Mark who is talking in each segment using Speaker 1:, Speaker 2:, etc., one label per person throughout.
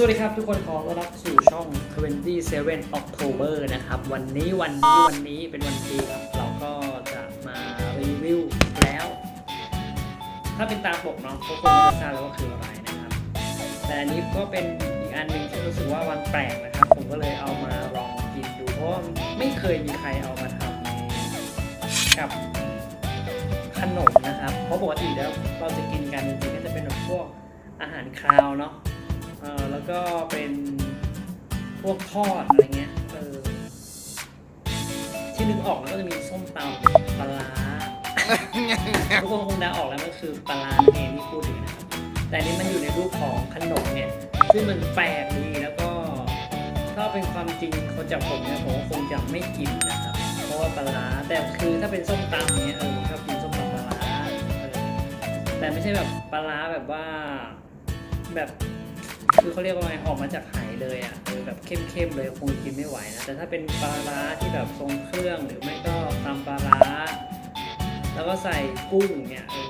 Speaker 1: สวัสดีครับทุกคนขอต้อนรับสู่ช่อง 27 October นะครับ วันนี้วันนี้วันนี้เป็นวันดีครับ เราก็จะมารีวิวแล้ว ถ้าเป็นตามปกเนาะก็คงจะทราบแล้วว่าคืออะไรนะครับ แต่อันนี้ก็เป็นอีกอันหนึ่งที่รู้สึกว่ามันแปลกนะครับ ผมก็เลยเอามาลองกินดู เพราะไม่เคยมีใครเอามาทำกับขนมนะครับ เพราะปกติแล้วเราจะกินกันจริงๆก็จะเป็นแบบพวกอาหารคาวเนาะ เออแล้วก็เป็นพวกทอดอะไรเงี้ยเออที่นึกออกแล้วก็จะมีส้มตำปลาร้าทุกคนคงเดาออกแล้วมันคือปลาร้าเองที่พูดถึงนะครับแต่นี้มันอยู่ในรูปของขนมเนี่ยซึ่งมันแปลกดีแล้วก็ถ้าเป็นความจริงคนจากผมเนี่ยผมคงจะไม่กินนะครับเพราะว่าปลาร้าแต่คือถ้าเป็นส้มตำเนี่ยเออผมชอบกินส้มตำปลาร้าแต่ไม่ใช่แบบปลาร้าแบบว่าแบบ คือเขาเรียกว่าไงออกมาจากไหเลยอะเออแบบเข้มๆเลยคงกินไม่ไหวนะแต่ถ้าเป็นปลาร้าที่แบบทรงเครื่องหรือไม่ก็ตำปลาร้า แล้วก็ใส่กุ้งเนี่ยเออ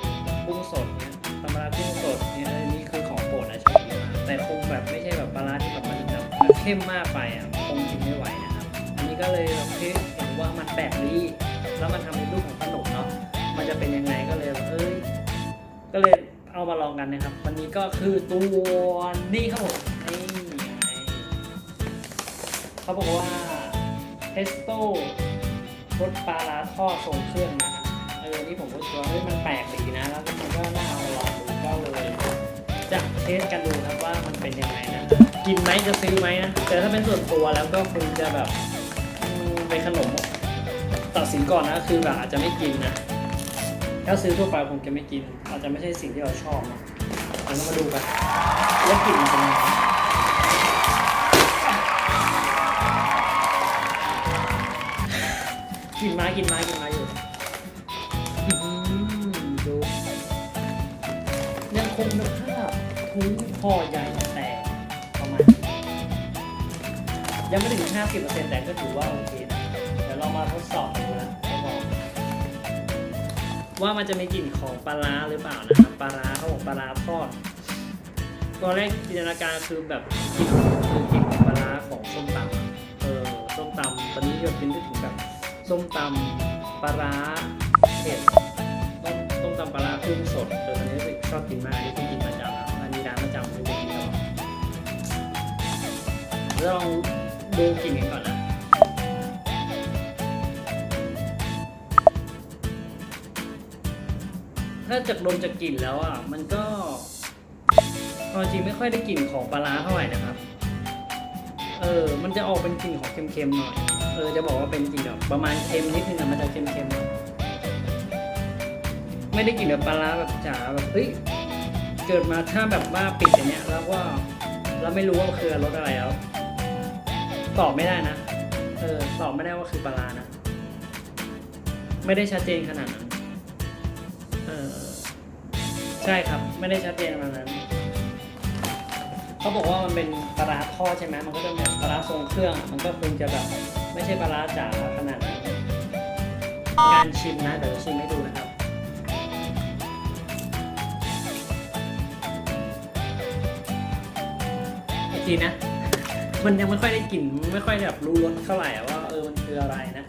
Speaker 1: กุ้งสดเนี่ยตำปลาร้ากุ้งสดเนี่ยเออนี่คือของโปรดนะชอบกินมากแต่คงแบบไม่ใช่แบบปลาร้าที่แบบมันแบบเข้มมากไปอะคงกินไม่ไหวนะครับอันนี้ก็เลยแบบเฮ้ยเห็นว่ามันแปลกดีแล้วมันทำในรูปของขนมเนาะมันจะเป็นยังไงก็เลยเอ้ยก็เลย เอามาลองกันนะครับ วันนี้ก็คือตัวนี่ครับผมนี่เขาบอกว่าเทสโต้รสปลาร้าทอดทรงเครื่องนะครับเออนี่ผมก็คิดว่าเฮ้ยมันแปลกดีนะ แล้วมันก็น่าเอามาลองดูก็เลยจะเทสกันดูครับว่ามันเป็นยังไงนะ กินไหมจะซื้อไหมนะ แต่ถ้าเป็นส่วนตัวแล้วก็คงจะแบบเป็นขนมตัดสินก่อนนะคือแบบอาจจะไม่กินนะ ถ้าซื้อทั่วไปคงจะไม่กิน อาจจะไม่ใช่สิ่งที่เราชอบนะงั้นมาดูกันว่ากลิ่นมันเป็นยังไงกินไม้กินไม้กินไม้อยู่ดูยังคงคุณภาพทุ้งพอใหญ่แต่ประมาณยังไม่ถึง 50%แต่ก็ถือว่าโอเคนะเดี๋ยวเรามาทดสอบดูนะ ว่ามันจะมีกลิ่นของปลาร้าหรือเปล่านะครับปลาร้าเขาบอกปลาร้าทอดตอนแรกจินตนาการคือแบบกลิ่นคือกลิ่นของปลาร้าของส้มตำเออส้มตำตอนนี้แบบกินได้ถึงแบบส้มตำปลาร้าเผ็ดต้มตำปลาร้ากุ้งสดเอออันนี้รู้สึกชอบกินมากอันนี้ที่กินประจำอันนี้ร้านประจำไม่ได้กินตลอดแล้วลองดูกลิ่นกันก่อนนะ ถ้าจากดมจากกลิ่นแล้วอะ มันก็เอาจริงไม่ค่อยได้กลิ่นของปลาร้าเท่าไหร่นะครับ เออ มันจะออกเป็นกลิ่นของเค็มๆหน่อย เออ จะบอกว่าเป็นกลิ่นแบบประมาณเค็มนิดนึงอะมันจะเค็มๆ ไม่ได้กลิ่นแบบปลาร้าแบบจ๋าแบบเฮ้ย เกิดมาถ้าแบบว่าปิดอย่างเนี้ย แล้วว่าเราไม่รู้ว่าคือรสอะไรแล้ว ตอบไม่ได้นะ เออ ตอบไม่ได้ว่าคือปลาร้านะ ไม่ได้ชัดเจนขนาดนั้น ใช่ครับไม่ได้ชัดเจนขนาดนั้นเขาบอกว่ามันเป็นปลาร้าทอดใช่ไหมมันก็จะแบบปลาร้าทรงเครื่อง มันก็คงจะแบบไม่ใช่ปลาร้าจ๋าขนาดนั้นการชิมนะเดี๋ยวชิมให้ดูนะครับอีกทีนะมันยังไม่ค่อยได้กลิ่นไม่ค่อยแบบรู้รสเท่าไหร่อะว่าเออมันคืออะไรนะ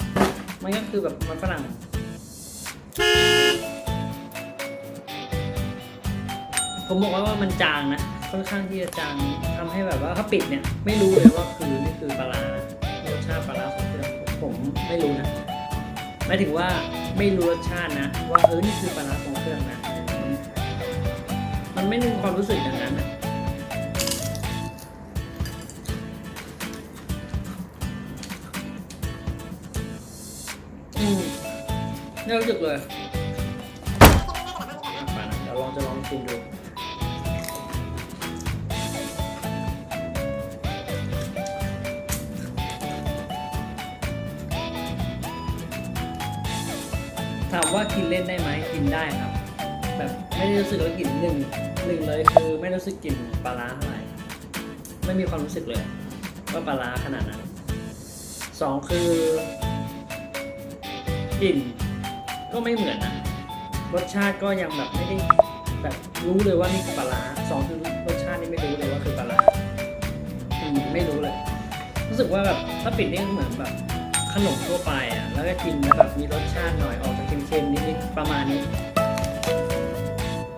Speaker 1: มันก็คือแบบมันฝรั่ง ผมบอกว่ามันจางนะ ค่อนข้างที่จะจางทำให้แบบว่าถ้าปิดเนี่ย ไม่รู้เลยว่าคือนี่คือปลาร้ารสชาติปลาร้าของเครื่องผมไม่รู้นะหมายถึงว่าไม่รู้รสชาตินะ ว่าเออนี่คือปลาร้าของเครื่องนะมันมันไม่มีความรู้สึกอย่างนั้นนะไม่รู้สึกเลยอะไปนะเดี๋ยวลองจะลองชิมดู ถามว่ากินเล่นได้ไหมกินได้ครับ แบบไม่ได้รู้สึกว่ากลิ่นหนึ่งหนึ่งเลยคือไม่รู้สึกกลิ่นปลาร้าเท่าไหร่ไม่มีความรู้สึกเลยว่าปลาร้าขนาดนั้นสองคือกลิ่นก็ไม่เหมือนนะรสชาติก็ยังแบบไม่ได้แบบรู้เลยว่านี่คือปลาร้าสองคือรสชาตินี่ไม่รู้เลยว่าคือปลาร้าไม่รู้เลย รู้สึกว่าแบบถ้าปิดนี่เหมือนแบบ ขนมทั่วไปอะ แล้วก็กินแล้วแบบมีรสชาติหน่อยออกจากเค็มๆนิดๆประมาณนี้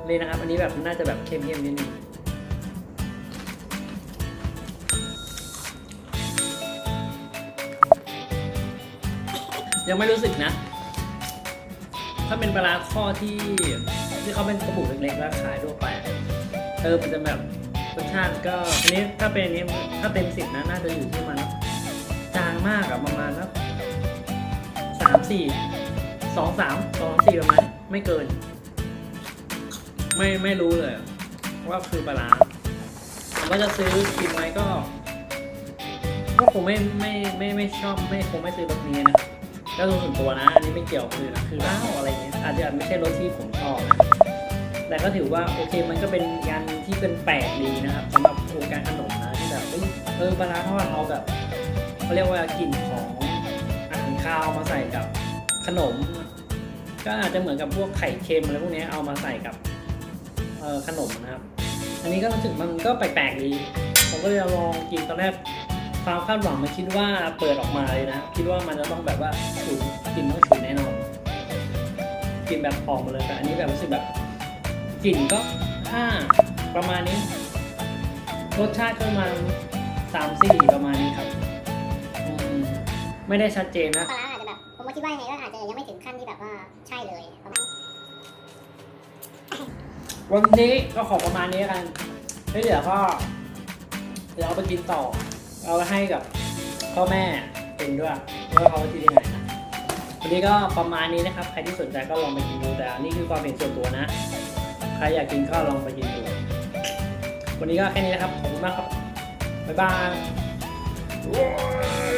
Speaker 1: เลยนะครับ อันนี้แบบน่าจะแบบเค็มๆนิดนึงยังไม่รู้สึกนะ ถ้าเป็นปลาข้อที่ที่เขาเป็นกระปุกเล็กๆแล้วขายทั่วไป เออมันจะแบบรสชาติก็อันนี้ถ้าเป็นอันนี้ถ้าเต็มสิบนะน่าจะอยู่ที่มันจาง มากอะประมาณสักสามสี่สองสามสองสี่ประมาณไม่เกิน ไม่ไม่รู้เลย ว่าคือปลาร้าผมว่าจะซื้อกินไหมก็ ก็คงไม่ไม่ไม่ไม่ชอบไม่คงไม่ซื้อรสนี้นะแล้วส่วนตัวนะอันนี้ไม่เกี่ยวคือนะคือเหล้าอะไรเงี้ยอาจจะไม่ใช่รสที่ผมชอบนะแต่ก็ถือว่าโอเคมันก็เป็นงานที่เป็นแปลกดีนะครับสำหรับวงการขนมนะที่แบบเอ้ยเออปลาร้าทอดเอาแบบ เขาเรียกว่ากลิ่นของอาหารข้าวมาใส่กับขนม ก็อาจจะเหมือนกับพวกไข่เค็มอะไรพวกนี้เอามาใส่กับขนมนะครับ อันนี้ก็รู้สึกมันก็แปลกๆดี ผมก็เลยลองกินตอนแรกความคาดหวังมันคิดว่าเปิดออกมาเลยนะ คิดว่ามันจะต้องแบบว่าฉุนกลินต้องฉุนแน่นอนกลินแบบออกมาเลยแต่อันนี้แบบรู้สึกแบบกลิ่นก็ห้าประมาณนี้ รสชาติก็ประมาณสามสี่ประมาณนี้ครับ ไม่ได้ชัดเจนนะ
Speaker 2: ปลาร้าอาจจะแบบผมว่าคิดว่ายังไงก็อาจจะยังไม่ถึงขั้นที่แบบว่าใช่เลยประมาณ
Speaker 1: วันนี้ก็ขอประมาณนี้กันเดี๋ยวก็เดี๋ยวเอาไปกินต่อ เอาไปให้กับพ่อแม่เป็นด้วยว่าเขาที่ที่ไหนนะวันนี้ก็ประมาณนี้นะครับ ใครที่สนใจก็ลองไปกินดูแต่นนี่คือความเห็นส่วนตัวนะ ใครอยากกินก็ลองไปกินดูวันนี้ก็แค่นี้นะครับขอบคุณมากครับบ๊ายบาย